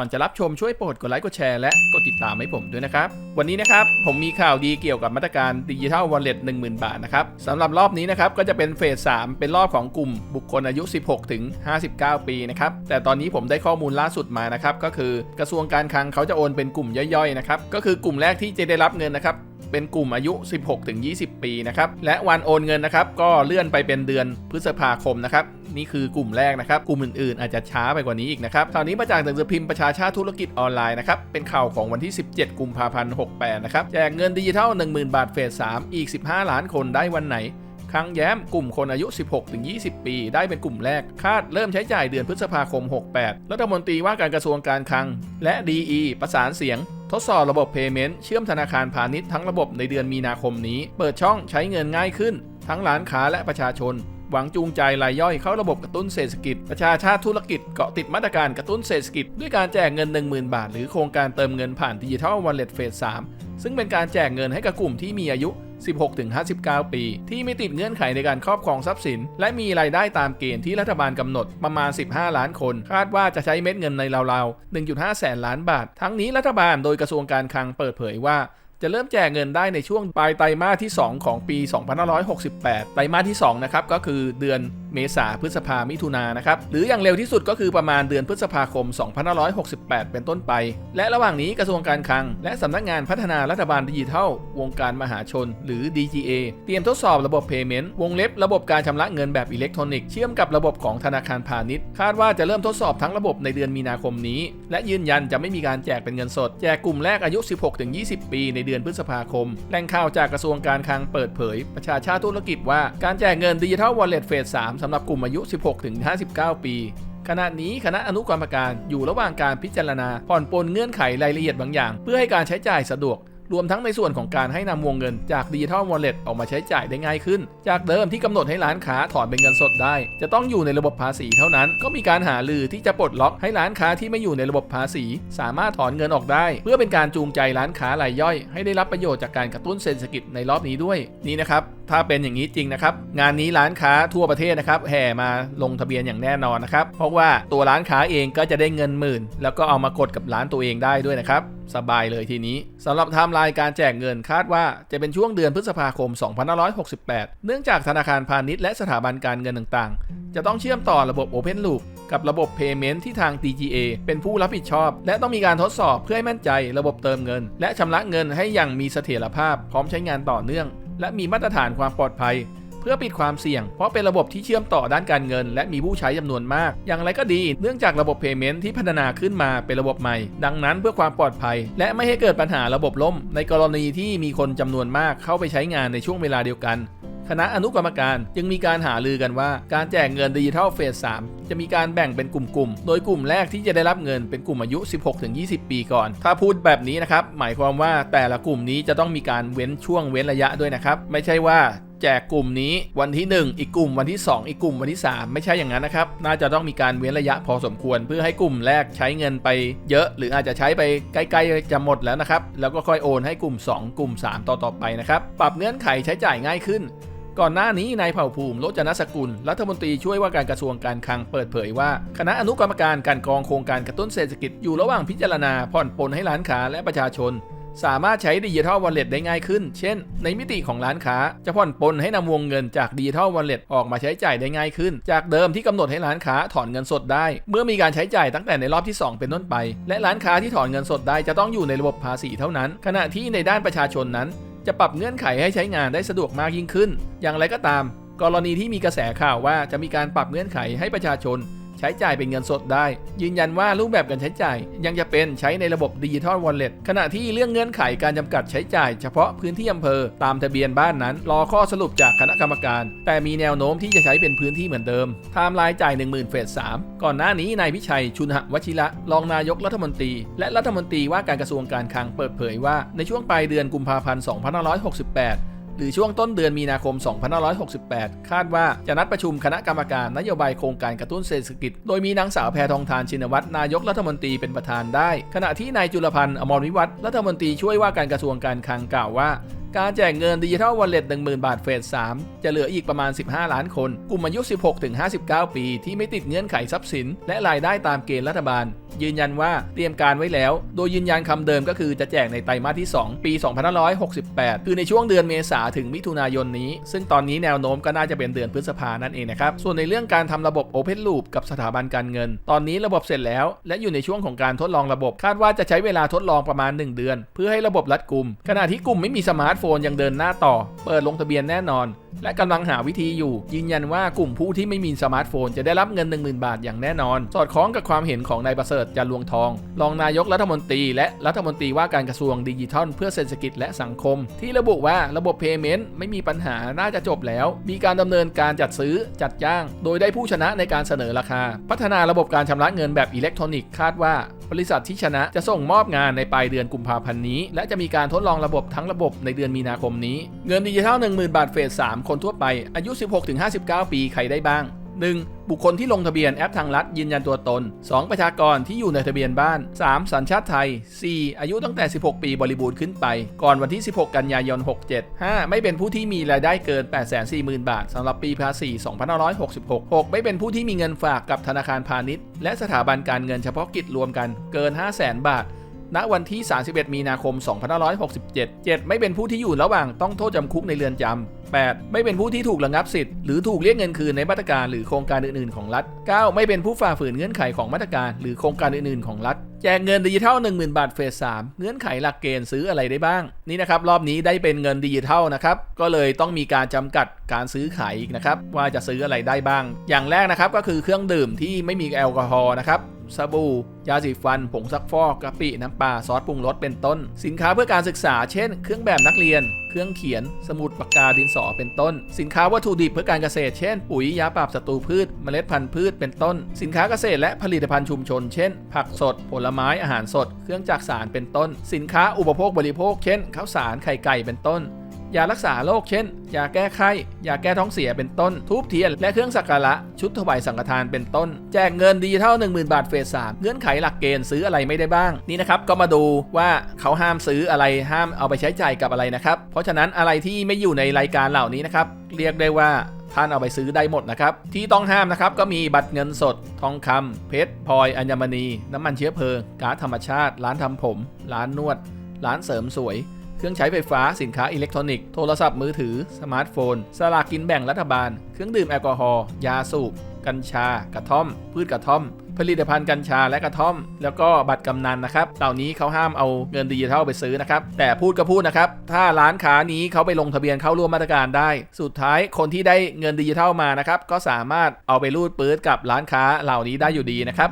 ก่อนจะรับชมช่วยโปรดกดไลค์กดแชร์และกดติดตามให้ผมด้วยนะครับ วันนี้นะครับผมมีข่าวดีเกี่ยวกับมาตรการดิจิทัลวอลเล็ตหนึ่งบาทนะครับสำหรับรอบนี้นะครับก็จะเป็นเฟส 3 เป็นรอบของกลุ่มบุคคลอายุ 16 ถึง 59 ปีนะครับแต่ตอนนี้ผมได้ข้อมูลล่าสุดมานะครับก็คือกระทรวงการคลังเขาจะโอนเป็นกลุ่มย่อยๆนะครับก็คือกลุ่มแรกที่จะได้รับเงินนะครับ เป็นกลุ่มอายุ 16-20 ปีนะครับ และวันโอนเงินนะครับ ก็เลื่อนไปเป็นเดือนพฤษภาคมนะครับ นี่คือกลุ่มแรกนะครับ กลุ่มอื่นๆ อาจจะช้าไปกว่านี้อีกนะครับข่าวนี้มาจากหนังสือพิมพ์ประชาชาติธุรกิจออนไลน์นะครับ เป็นข่าวของวันที่ 17 กุมภาพันธ์ 68 นะครับ แจกเงินดิจิทัล 10,000 บาทเฟส 3 อีก 15 ล้านคนได้วันไหนครั้งแย้มกลุ่มคนอายุ 16-20 ปี ได้เป็นกลุ่มแรก คาดเริ่มใช้จ่ายเดือนพฤษภาคม 68 รัฐมนตรีว่าการกระทรวงการคลัง และ DE ประสานเสียง ทดสอบระบบ Payment เชื่อมธนาคารพาณิชย์ทั้งระบบในเดือนมีนาคมนี้ เปิดช่องใช้เงินง่ายขึ้น ทั้งร้านค้าและประชาชน หวังจูงใจรายย่อยเข้าระบบกระตุ้นเศรษฐกิจ ประชาชาติธุรกิจเกาะติดมาตรการกระตุ้นเศรษฐกิจ ด้วยการแจกเงิน 10,000 บาท หรือโครงการเติมเงินผ่านดิจิทัลวอลเล็ตเฟส3ซึ่งเป็นการแจกเงินให้กับกลุ่มที่มีอายุ 16-59 ปี ที่ไม่ติดเงื่อนไขในการครอบครองทรัพย์สิน และมีรายได้ตามเกณฑ์ที่รัฐบาลกำหนดประมาณ 15 ล้านคน คาดว่าจะใช้เม็ดเงินในราวๆ 1.5 แสนล้านบาท ทั้งนี้รัฐบาลโดยกระทรวงการคลังเปิดเผยว่าจะเริ่มแจกเงินได้ในช่วงปลายไตรมาสที่ 2 ของปี 2568 ไตรมาสที่ 2 นะครับ ก็คือเดือนเมษาพฤษภามิถุนานนะครับ หรืออย่างเร็วที่สุดก็คือประมาณเดือนพฤษภาคม 2568 เป็นต้นไป และระหว่างนี้กระทรวงการคลัง และสำนักงานพัฒนารัฐบาลดิจิทัล วงการมหาชน หรือ DGA เตรียมทดสอบระบบ Payment วงเล็บระบบการชำระเงินแบบอิเล็กทรอนิกส์เชื่อมกับระบบของธนาคารพาณิชย์ คาดว่าจะเริ่มทดสอบทั้งระบบในเดือนมีนาคมนี้ และยืนยันจะไม่มีการแจกเป็นเงินสด แจกกลุ่มแรกอายุ 16-20 ปี ในเดือนพฤษภาคม แหล่งข่าวจากกระทรวงการคลังเปิดเผย ประชาชาติธุรกิจว่าการแจกเงินดิจิทัลวอลเล็ตเฟส3สำหรับกลุ่มอายุ 16-59 ปีขณะนี้คณะอนุกรรมการอยู่ระหว่างการพิจารณาผ่อนปลนเงื่อนไขรายละเอียดบางอย่าง เพื่อให้การใช้จ่ายสะดวก รวมทั้งในส่วนของการให้นำวงเงินจากดิจิทัลวอลเล็ตออกมาใช้จ่ายได้ง่ายขึ้น จากเดิมที่กำหนดให้ร้านค้าถอนเป็นเงินสดได้ จะต้องอยู่ในระบบภาษีเท่านั้น ก็มีการหาลือที่จะปลดล็อกให้ร้านค้าที่ไม่อยู่ในระบบภาษี สามารถถอนเงินออกได้ เพื่อเป็นการจูงใจร้านค้ารายย่อย ให้ได้รับประโยชน์จากการกระตุ้นเศรษฐกิจในรอบนี้ด้วยนี่นะครับถ้าเป็นอย่างนี้จริงนะครับ งานนี้ร้านค้าทั่วประเทศนะครับแห่มาลงทะเบียนอย่างแน่นอนนะครับ เพราะว่าตัวร้านค้าเองก็จะได้เงินหมื่น แล้วก็เอามากดกับร้านตัวเองได้ด้วยนะครับ สบายเลยทีนี้สำหรับไทม์ไลน์การแจกเงินคาดว่าจะเป็นช่วงเดือนพฤษภาคม 2568 เนื่องจากธนาคารพาณิชย์และสถาบันการเงินต่างๆ จะต้องเชื่อมต่อระบบ Open Loop กับระบบ Payment ที่ทาง DGA เป็นผู้รับผิดชอบ และต้องมีการทดสอบเพื่อให้มั่นใจระบบเติมเงิน และชำระเงินให้อย่างมีเสถียรภาพพร้อมใช้งานต่อเนื่อง และมีมาตรฐานความปลอดภัย พื่อปิดความเสี่ยง เพราะเป็นระบบที่เชื่อมต่อด้านการเงิน และมีผู้ใช้จำนวนมาก อย่างไรก็ดี เนื่องจากระบบ Payment ที่พัฒนาขึ้นมาเป็นระบบใหม่ ดังนั้นเพื่อความปลอดภัย และไม่ให้เกิดปัญหาระบบล่ม ในกรณีที่มีคนจำนวนมากเข้าไปใช้งานในช่วงเวลาเดียวกันคณะอนุกรรมการยังมีการหารือกันว่าการแจกเงินดิจิทัลเฟส 3 จะมีการแบ่งเป็นกลุ่มๆ โดยกลุ่มแรกที่จะได้รับเงินเป็นกลุ่มอายุ 16-20 ปีก่อน ถ้าพูดแบบนี้นะครับ หมายความว่าแต่ละกลุ่มนี้จะต้องมีการเว้นช่วงเว้นระยะด้วยนะครับ ไม่ใช่ว่า แจกกลุ่มนี้วันที่ 1 อีกกลุ่มวันที่ 2 อีกกลุ่มวันที่ 3 ไม่ใช่อย่างนั้นนะครับ น่าจะต้องมีการเว้นระยะพอสมควร เพื่อให้กลุ่มแรกใช้เงินไปเยอะ หรืออาจจะใช้ไปใกล้ๆจะหมดแล้วนะครับ แล้วก็ค่อยโอนให้กลุ่ม 2 กลุ่ม 3 ต่อๆไปนะครับ ปรับเงื่อนไขใช้จ่ายง่ายขึ้นก่อนหน้านี้นายเผ่าภูมิโรจนสกุล รัฐมนตรีช่วยว่าการกระทรวงการคลังเปิดเผยว่า คณะอนุกรรมการการกองโครงการกระตุ้นเศรษฐกิจอยู่ระหว่างพิจารณาผ่อนปลนให้ร้านค้าและประชาชน สามารถใช้ดิจิทัลวอลเล็ตได้ง่ายขึ้น เช่น ในมิติของร้านค้า จะผ่อนปลนให้นำวงเงินจากดิจิทัลวอลเล็ตออกมาใช้จ่ายได้ง่ายขึ้น จากเดิมที่กำหนดให้ร้านค้าถอนเงินสดได้ เมื่อมีการใช้จ่ายตั้งแต่ในรอบที่ 2 เป็นต้นไป และร้านค้าที่ถอนเงินสดได้จะต้องอยู่ในระบบภาษีเท่านั้น ขณะที่ในด้านประชาชนนั้น จะปรับเงื่อนไขให้ใช้งานได้สะดวกมากยิ่งขึ้น อย่างไรก็ตาม กรณีที่มีกระแสข่าวว่าจะมีการปรับเงื่อนไขให้ประชาชน ใช้จ่ายเป็นเงินสดได้ ยืนยันว่ารูปแบบการใช้จ่าย ยังจะเป็นใช้ในระบบดิจิทัลวอลเล็ตขณะที่เรื่องเงื่อนไขการจำกัดใช้จ่ายเฉพาะพื้นที่อำเภอตามทะเบียนบ้านนั้น รอข้อสรุปจากคณะกรรมการ แต่มีแนวโน้มที่จะใช้เป็นพื้นที่เหมือนเดิมไทม์ไลน์จ่าย 10,000 เฟส 3 ก่อนหน้านี้นายพิชัยชุนหวชิระรองนายกรัฐมนตรี และรัฐมนตรีว่าการกระทรวงการคลังเปิดเผยว่าในช่วงปลายเดือนกุมภาพันธ์ 2568 หรือช่วงต้นเดือนมีนาคม 2568 คาดว่าจะนัดประชุมคณะกรรมการนโยบายโครงการกระตุ้นเศรษฐกิจ โดยมีนางสาวแพทองทานชินวัตรนายกรัฐมนตรีเป็นประธานได้ ขณะที่นายจุลพันธ์อมรวิวัฒน์รัฐมนตรีช่วยว่าการกระทรวงการคลังกล่าวว่าการแจกเงินดิจิทัลวอลเล็ต10,000 บาทเฟส 3 จะเหลืออีกประมาณ 15 ล้านคน กลุ่มอายุ 16-59 ปี ที่ไม่ติดเงื่อนไขทรัพย์สิน และรายได้ตามเกณฑ์รัฐบาล ยืนยันว่าเตรียมการไว้แล้ว โดยยืนยันคำเดิมก็คือจะแจกในไตรมาสที่ 2 ปี 2568 คือในช่วงเดือนเมษาถึงมิถุนายนนี้ ซึ่งตอนนี้แนวโน้มก็น่าจะเป็นเดือนพฤษภานั่นเองนะครับ ส่วนในเรื่องการทำระบบ Open Loop กับสถาบันการเงิน ตอนนี้ระบบเสร็จแล้ว และอยู่ในช่วงของการทดลองระบบ คาดว่าจะใช้เวลาทดลองประมาณ 1 เดือน เพื่อให้ระบบรัดกุมขณะที่กลุ่มไม่มีสมาร์ทโฟนยังเดินหน้าต่อ เปิดลงทะเบียนแน่นอนและกำลังหาวิธีอยู่ ยืนยันว่ากลุ่มผู้ที่ไม่มีสมาร์ทโฟนจะได้รับเงิน 10,000 บาทอย่างแน่นอน สอดคล้องกับความเห็นของนายประเสริฐจันทร์ลวงทอง รองนายกรัฐมนตรี และรัฐมนตรีว่าการกระทรวงดิจิทัล เพื่อเศรษฐกิจและสังคม ที่ระบุว่าระบบ Payment ไม่มีปัญหาน่าจะจบแล้ว มีการดำเนินการจัดซื้อจัดจ้าง โดยได้ผู้ชนะในการเสนอราคา พัฒนาระบบการชำระเงินแบบอิเล็กทรอนิกส์คาดว่าบริษัทที่ชนะจะส่งมอบงานในปลายเดือนกุมภาพันธ์นี้ และจะมีการทดลองระบบทั้งระบบในเดือนมีนาคมนี้ เงินดิจิทัล10,000 บาทเฟส3คนทั่วไป อายุ 16-59 ปีใครได้บ้าง 1. บุคคลที่ลงทะเบียนแอปทางรัฐยืนยันตัวตน 2. ประชากรที่อยู่ในทะเบียนบ้าน 3. สัญชาติไทย 4. อายุตั้งแต่ 16 ปีบริบูรณ์ขึ้นไป ก่อนวันที่ 16 กันยายน 67 5. ไม่เป็นผู้ที่มีรายได้เกิน 840,000 บาทสำหรับปีภาษี2566 6. ไม่เป็นผู้ที่มีเงินฝากกับธนาคารพาณิชย์ และสถาบันการเงินเฉพาะกิจรวมกันเกิน 500,000 บาท ณวันที่ 31 มีนาคม 2567 7. ไม่เป็นผู้ที่อยู่ระหว่างต้องโทษจำคุกในเรือนจำ 8. ไม่เป็นผู้ที่ถูกระงับสิทธิ์หรือถูกเรียกเงินคืนในมาตรการหรือโครงการอื่นๆของรัฐ 9. ไม่เป็นผู้ฝ่าฝืนเงื่อนไขของมาตรการหรือโครงการอื่นๆของรัฐแจกเงินดิจิทัล 10,000 บาทเฟส 3 เงื่อนไขหลักเกณฑ์ซื้ออะไรได้บ้าง นี่นะครับ รอบนี้ได้เป็นเงินดิจิทัลนะครับ ก็เลยต้องมีการจำกัดการซื้อขายอีกนะครับ ว่าจะซื้ออะไรได้บ้าง อย่างแรกนะครับก็คือเครื่องดื่มที่ไม่มีแอลกอฮอล์นะครับ สบู่ ยาสีฟัน ผงซักฟอกกะปิ น้ำปลาซอสปรุงรสเป็นต้น สินค้าเพื่อการศึกษา เช่น เครื่องแบบนักเรียน เครื่องเขียน สมุดปากกาดินสอเป็นต้น สินค้าวัตถุดิบเพื่อการเกษตร เช่น ปุ๋ยยาปราบศัตรูพืช เมล็ดพันธุ์พืชเป็นต้น สินค้าเกษตรและผลิตภัณฑ์ชุมชน เช่น ผักสด ผลไม้อาหารสด เครื่องจักสารเป็นต้น สินค้าอุปโภคบริโภค เช่นข้าวสารไข่ไก่เป็นต้น ยารักษาโรคเช่น ยาแก้ไข้ ยาแก้ท้องเสียเป็นต้น ทูบเทียน และเครื่องสักการะ ชุดถวายสังฆทานเป็นต้น แจกเงินดิจิทัล10,000 บาทเฟส3เงื่อนไขหลักเกณฑ์ซื้ออะไรไม่ได้บ้าง นี่นะครับ ก็มาดูว่าเขาห้ามซื้ออะไร ห้ามเอาไปใช้จ่ายกับอะไรนะครับ เพราะฉะนั้นอะไรที่ไม่อยู่ในรายการเหล่านี้นะครับ เรียกได้ว่าท่านเอาไปซื้อได้หมดนะครับ ที่ต้องห้ามนะครับก็มีบัตรเงินสด ทองคำเพชรพลอย อัญมณี น้ำมันเชื้อเพลิงก๊าซธรรมชาติ ร้านทำผม ร้านนวด ร้านเสริมสวย เครื่องใช้ไฟฟ้าสินค้าอิเล็กทรอนิกส์โทรศัพท์มือถือ สมาร์ทโฟน สลากกินแบ่งรัฐบาล เครื่องดื่มแอลกอฮอล์ยาสูบ กัญชา กระท่อม พืชกระท่อม ผลิตภัณฑ์กัญชาและกระท่อม แล้วก็บัตรกำนันนะครับเหล่านี้เขาห้ามเอาเงินดิจิทัลไปซื้อนะครับ แต่พูดก็พูดนะครับ ถ้าร้านค้านี้เขาไปลงทะเบียนเข้าร่วมมาตรการได้ สุดท้ายคนที่ได้เงินดิจิทัลมานะครับก็สามารถเอาไปรูดปื๊ดกับร้านค้าเหล่านี้ได้อยู่ดีนะครับ